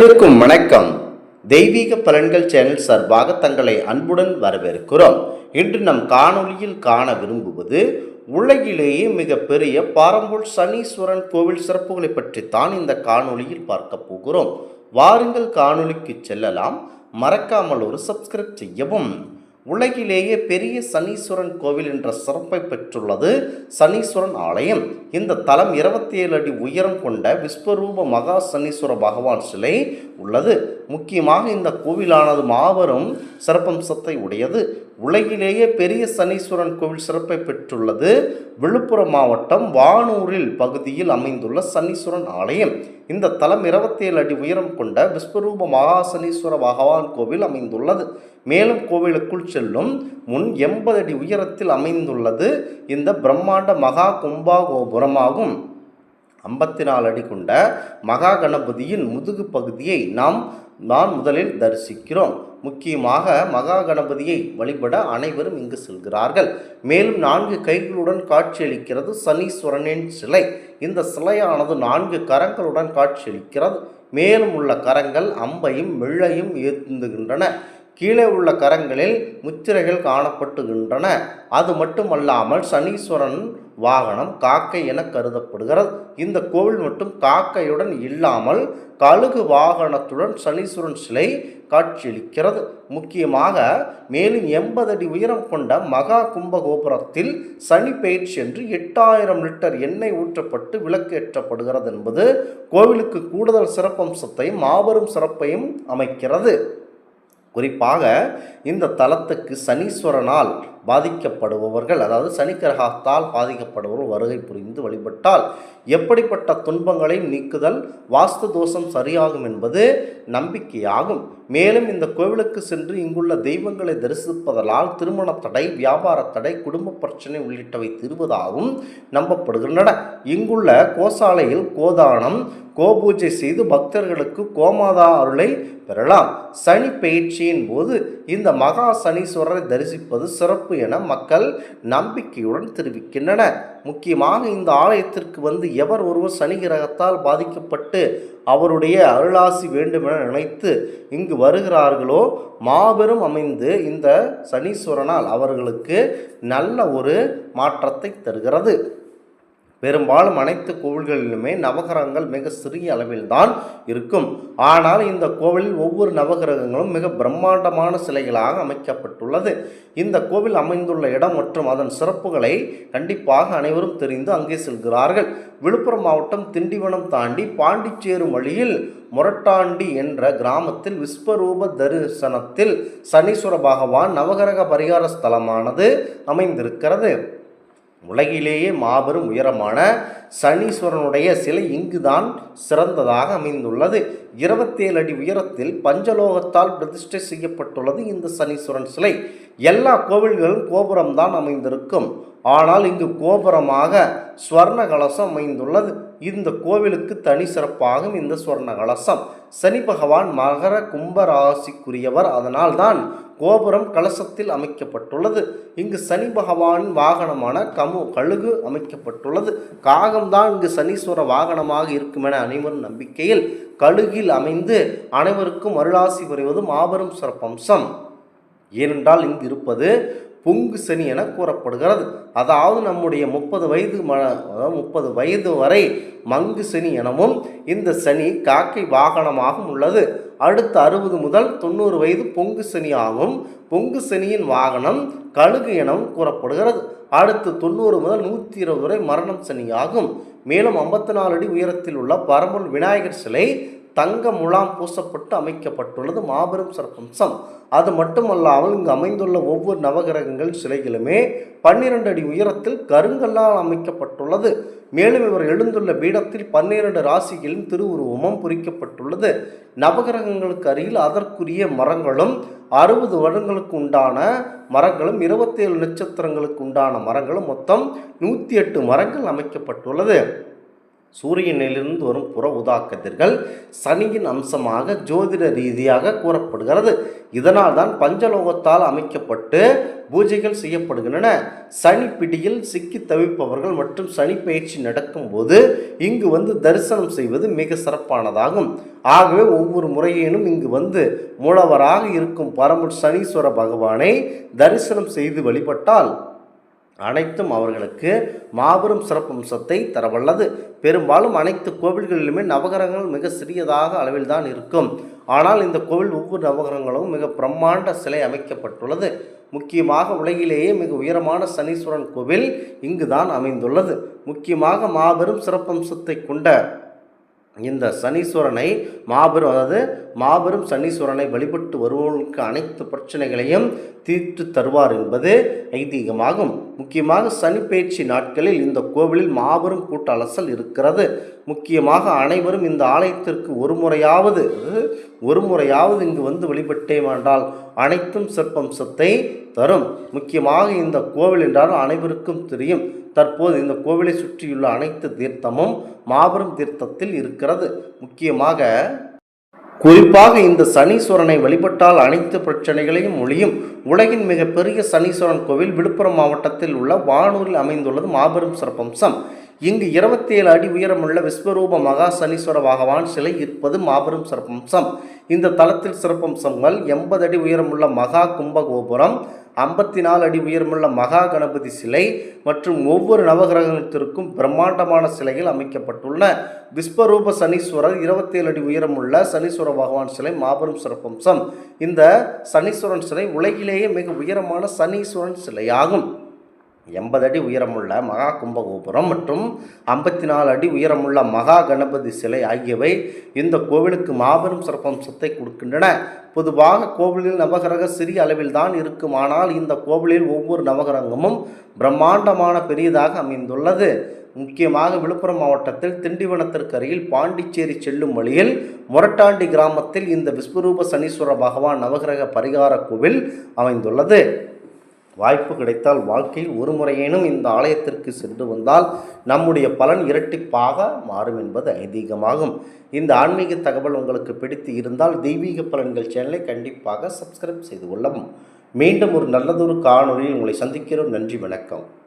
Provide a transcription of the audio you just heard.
அனைவருக்கும் வணக்கம். தெய்வீக பலன்கள் சேனல் சார்பாக தங்களை அன்புடன் வரவேற்கிறோம். இன்று நம் காணொளியில் காண விரும்புவது உலகிலேயே மிகப்பெரிய பாரம்பூர் சனீஸ்வரன் கோவில் சிறப்புகளை பற்றித்தான் இந்த காணொளியில் பார்க்க போகிறோம். வாருங்கள் காணொலிக்கு செல்லலாம். மறக்காமல் ஒரு சப்ஸ்கிரைப் செய்யவும். உலகிலேயே பெரிய சனீஸ்வரன் கோவில் என்ற சிறப்பை பெற்றுள்ளது. சனீஸ்வரன் ஆலயம். இந்த தலம் இருபத்தி ஏழு அடி உயரம் கொண்ட விஸ்வரூப மகா சனீஸ்வர பகவான் சிலை உள்ளது. முக்கியமாக இந்த கோவிலானது மாபெரும் சிறப்பம்சத்தை உடையது. உலகிலேயே பெரிய சனீஸ்வரன் கோவில் சிறப்பை பெற்றுள்ளது. விழுப்புரம் மாவட்டம் வானூரில் பகுதியில் அமைந்துள்ள சனீஸ்வரன் ஆலயம். இந்த தலம் இருபத்தி ஏழு அடி உயரம் கொண்ட விஸ்வரூப மகா சனீஸ்வர பகவான் கோவில் அமைந்துள்ளது. மேலும் கோவிலுக்குள் செல்லும் முன் எண்பது அடி உயரத்தில் அமைந்துள்ளது. இந்த பிரம்மாண்ட மகா கும்பா கோபுரமாகும் ஐம்பத்தி நாலு அடி கொண்ட மகா கணபதியின் முதுகு பகுதியை நாம் நான் முதலில் தரிசிக்கிறோம். முக்கியமாக மகா கணபதியை வழிபட அனைவரும் இங்கு செல்கிறார்கள். மேலும் நான்கு கைகளுடன் காட்சியளிக்கிறது சனீஸ்வரனின் சிலை. இந்த சிலையானது நான்கு கரங்களுடன் காட்சியளிக்கிறது. மேலும் உள்ள கரங்கள் அம்பையும் வெள்ளையும் ஏந்துகின்றன கீழே உள்ள கரங்களில் முத்திரைகள் காணப்பட்டுகின்றன. அது மட்டுமல்லாமல் சனீஸ்வரன் வாகனம் காக்கை என கருதப்படுகிறது. இந்த கோவில் மட்டும் காக்கையுடன் இல்லாமல் கழுகு வாகனத்துடன் சனீஸ்வரன் சிலை காட்சியளிக்கிறது. முக்கியமாக மேலும் எண்பது அடி உயரம் கொண்ட மகா கும்பகோபுரத்தில் சனி பயிற்சி என்று எட்டாயிரம் லிட்டர் எண்ணெய் ஊற்றப்பட்டு விளக்கேற்றப்படுகிறது என்பது கோவிலுக்கு கூடுதல் சிறப்பம்சத்தையும் மாபெரும் சிறப்பையும் அமைக்கிறது. குறிப்பாக இந்த தலத்துக்கு சனீஸ்வரனால் பாதிக்கப்படுபவர்கள் அதாவது சனி கிரகத்தால் பாதிக்கப்படுபவர்கள் வருகை புரிந்து வழிபட்டால் எப்படிப்பட்ட துன்பங்களை நீக்குதல் வாஸ்து தோஷம் சரியாகும் என்பது நம்பிக்கையாகும். மேலும் இந்த கோவிலுக்கு சென்று இங்குள்ள தெய்வங்களை தரிசிப்பதனால் திருமண தடை வியாபார தடை குடும்ப பிரச்சனை உள்ளிட்டவை தீர்வதாகவும் நம்பப்படுகின்றன. இங்குள்ள கோசாலையில் கோதானம் கோபூஜை செய்து பக்தர்களுக்கு கோமாதா அருளை பெறலாம். சனி பயிற்சியின் போது இந்த மகா சனீஸ்வரரை தரிசிப்பது சிறப்பு என மக்கள் நம்பிக்கையுடன் தெரிவிக்கின்றன முக்கியமாக இந்த ஆலயத்திற்கு வந்து எவர் ஒருவர் சனி கிரகத்தால் பாதிக்கப்பட்டு அவருடைய அருளாசி வேண்டுமென நினைத்து இங்கு வருகிறார்களோ மாபெரும் அமைந்து இந்த சனீஸ்வரனால் அவர்களுக்கு நல்ல ஒரு மாற்றத்தை தருகிறது. பெரும்பாலும் அனைத்து கோவில்களிலுமே நவகிரகங்கள் மிக சிறிய அளவில்தான் இருக்கும். ஆனால் இந்த கோவிலில் ஒவ்வொரு நவகிரகங்களும் மிக பிரம்மாண்டமான சிலைகளாக அமைக்கப்பட்டுள்ளது. இந்த கோவில் அமைந்துள்ள இடம் மற்றும் அதன் சிறப்புகளை கண்டிப்பாக அனைவரும் தெரிந்து அங்கே செல்கிறார்கள். விழுப்புரம் மாவட்டம் திண்டிவனம் தாண்டி பாண்டிச்சேரும் வழியில் முரட்டாண்டி என்ற கிராமத்தில் விஸ்வரூப தரிசனத்தில் சனீஸ்வர பகவான் நவகிரக பரிகார ஸ்தலமானது அமைந்திருக்கிறது. உலகிலேயே மாபெரும் உயரமான சனீஸ்வரனுடைய சிலை இங்குதான் சிறந்ததாக அமைந்துள்ளது. இருபத்தேழு அடி உயரத்தில் பஞ்சலோகத்தால் பிரதிஷ்டை செய்யப்பட்டுள்ளது இந்த சனீஸ்வரன் சிலை. எல்லா கோவில்களும் கோபுரம்தான் அமைந்திருக்கும். ஆனால் இங்கு கோபுரமாக ஸ்வர்ண கலசம் அமைந்துள்ளது. இந்த கோவிலுக்கு தனி சிறப்பாகும் இந்த சுவர்ண கலசம் சனி பகவான் மகர கும்ப ராசிக்குரியவர் அதனால்தான் கோபுரம் கலசத்தில் அமைக்கப்பட்டுள்ளது. இங்கு சனி பகவானின் வாகனமான கமு கழுகு அமைக்கப்பட்டுள்ளது. காகம்தான் இங்கு சனீஸ்வர வாகனமாக இருக்கும் என அனைவரும் நம்பிக்கையில் கழுகில் அமைந்து அனைவருக்கும் அருளாசி புரிவது மாபெரும் சிறப்பம்சம். ஏனென்றால் இங்கு இருப்பது பொங்கு சனி என கூறப்படுகிறது. அதாவது நம்முடைய முப்பது வயது ம முப்பது வயது வரை மங்கு சனி எனவும் இந்த சனி காக்கை வாகனமாகவும் உள்ளது. அடுத்த அறுபது முதல் தொண்ணூறு வயது பொங்கு சனியாகவும் பொங்கு சனியின் வாகனம் கழுகு எனவும் கூறப்படுகிறது. அடுத்து தொண்ணூறு முதல் நூற்றி இருபது வரை மரணம் சனியாகும். மேலும் ஐம்பத்தி நாலு அடி உயரத்தில் உள்ள பரம்பூர் விநாயகர் சிலை தங்க முலாம் பூசப்பட்டு அமைக்கப்பட்டுள்ளது மாபெரும் சிறப்பம்சம் அது மட்டுமல்லாமல் இங்கு அமைந்துள்ள ஒவ்வொரு நவகிரகங்கள் சிலைகளுமே பன்னிரண்டு அடி உயரத்தில் கருங்கல்லால் அமைக்கப்பட்டுள்ளது. மேலும் இவர் எழுந்துள்ள பீடத்தில் பன்னிரண்டு ராசிகளின் திருவுருவமும் பொறிக்கப்பட்டுள்ளது. நவகிரகங்களுக்கு அருகில் அதற்குரிய மரங்களும் அறுபது வருடங்களுக்கு உண்டான மரங்களும் இருபத்தேழு நட்சத்திரங்களுக்கு உண்டான மரங்களும் மொத்தம் நூற்றி எட்டு மரங்கள் அமைக்கப்பட்டுள்ளது. சூரியனிலிருந்து வரும் புற உதாக்கதிர்கள் சனியின் அம்சமாக ஜோதிட ரீதியாக கூறப்படுகிறது. இதனால் தான் பஞ்சலோகத்தால் அமைக்கப்பட்டு பூஜைகள் செய்யப்படுகின்றன. சனி பிடியில் சிக்கி தவிப்பவர்கள் மற்றும் சனி பயிற்சி நடக்கும்போது இங்கு வந்து தரிசனம் செய்வது மிக சிறப்பானதாகும். ஆகவே ஒவ்வொரு முறையேனும் இங்கு வந்து மூலவராக இருக்கும் பரம சனீஸ்வர பகவானை தரிசனம் செய்து வழிபட்டால் அனைத்தும் அவர்களுக்கு மாபெரும் சிறப்பம்சத்தை தரவல்லது. பெரும்பாலும் அனைத்து கோவில்களிலுமே நவகரங்கள் மிக சிறியதாக அளவில் தான் இருக்கும். ஆனால் இந்த கோவில் ஒவ்வொரு நவகரங்களும் மிக பிரம்மாண்ட சிலை அமைக்கப்பட்டுள்ளது. முக்கியமாக உலகிலேயே மிக உயரமான சனீஸ்வரன் கோவில் இங்கு தான் அமைந்துள்ளது. முக்கியமாக மாபெரும் சிறப்பம்சத்தை கொண்ட இந்த சனீஸ்வரனை மாபெரும் அதாவது மாபெரும் சனீஸ்வரனை வழிபட்டு வருபவர்களுக்கு அனைத்து பிரச்சனைகளையும் தீர்த்து தருவார் என்பது ஐதீகமாகும். முக்கியமாக சனி பயிற்சி நாட்களில் இந்த கோவிலில் மாபெரும் கூட்ட அலசல் இருக்கிறது. முக்கியமாக அனைவரும் இந்த ஆலயத்திற்கு ஒரு முறையாவது ஒரு முறையாவது இங்கு வந்து வழிபட்டே வேண்டால் அனைத்தும் சிற்பம்சத்தை தரும். முக்கியமாக இந்த கோவில் என்றால் அனைவருக்கும் தெரியும். தற்போது இந்த கோவிலை சுற்றியுள்ள அனைத்து தீர்த்தமும் மாபெரும் தீர்த்தத்தில் இருக்கிறது. முக்கியமாக குறிப்பாக இந்த சனீஸ்வரனை வழிபட்டால் அனைத்து பிரச்சனைகளையும் ஒழியும். உலகின் மிகப்பெரிய சனீஸ்வரன் கோவில் விழுப்புரம் மாவட்டத்தில் உள்ள வானூரில் அமைந்துள்ளது மாபெரும் சிறப்பம்சம். இங்கு இருபத்தேழு அடி உயரமுள்ள விஸ்வரூப மகா சனீஸ்வர பகவான் சிலை இருப்பது மாபெரும் சிறப்பம்சம். இந்த தளத்தில் சிறப்பம்சங்கள் எண்பது அடி உயரமுள்ள மகா கும்பகோபுரம் ஐம்பத்தி நாலு அடி உயரமுள்ள மகா கணபதி சிலை மற்றும் ஒவ்வொரு நவகிரகத்திற்கும் பிரம்மாண்டமான சிலையில் அமைக்கப்பட்டுள்ள விஸ்வரூப சனீஸ்வரர் இருபத்தேழு அடி உயரமுள்ள சனீஸ்வர பகவான் சிலை மாபெரும் சிறப்பம்சம். இந்த சனீஸ்வரன் சிலை உலகிலேயே மிக உயரமான சனீஸ்வரன் சிலையாகும். எண்பது அடி உயரமுள்ள மகா கும்பகோபுரம் மற்றும் ஐம்பத்தி நாலு அடி உயரமுள்ள மகா கணபதி சிலை ஆகியவை இந்த கோவிலுக்கு மாபெரும் சிறப்பம்சத்தை கொடுக்கின்றன. பொதுவாக கோவிலில் நவகிரக சிறிய அளவில் தான் இருக்கும் ஆனால் இந்த கோவிலில் ஒவ்வொரு நவகிரகமும் பிரம்மாண்டமான பெரியதாக அமைந்துள்ளது. முக்கியமாக விழுப்புரம் மாவட்டத்தில் திண்டிவனத்திற்கு அருகில் பாண்டிச்சேரி செல்லும் வழியில் முரட்டாண்டி கிராமத்தில் இந்த விஸ்வரூப சனீஸ்வர பகவான் நவகிரக பரிகார கோவில் அமைந்துள்ளது. வாய்ப்பு கிடைத்தால் வாழ்க்கையில் ஒரு முறையேனும் இந்த ஆலயத்திற்கு சென்று வந்தால் நம்முடைய பலன் இரட்டிப்பாக மாறும் என்பது ஐதீகமாகும். இந்த ஆன்மீக தகவல் உங்களுக்கு பிடித்து இருந்தால் தெய்வீக பலன்கள் சேனலை கண்டிப்பாக சப்ஸ்கிரைப் செய்து கொள்ளவும். மீண்டும் ஒரு நல்லதொரு காணொளியில் உங்களை சந்திக்கிறோம். நன்றி வணக்கம்.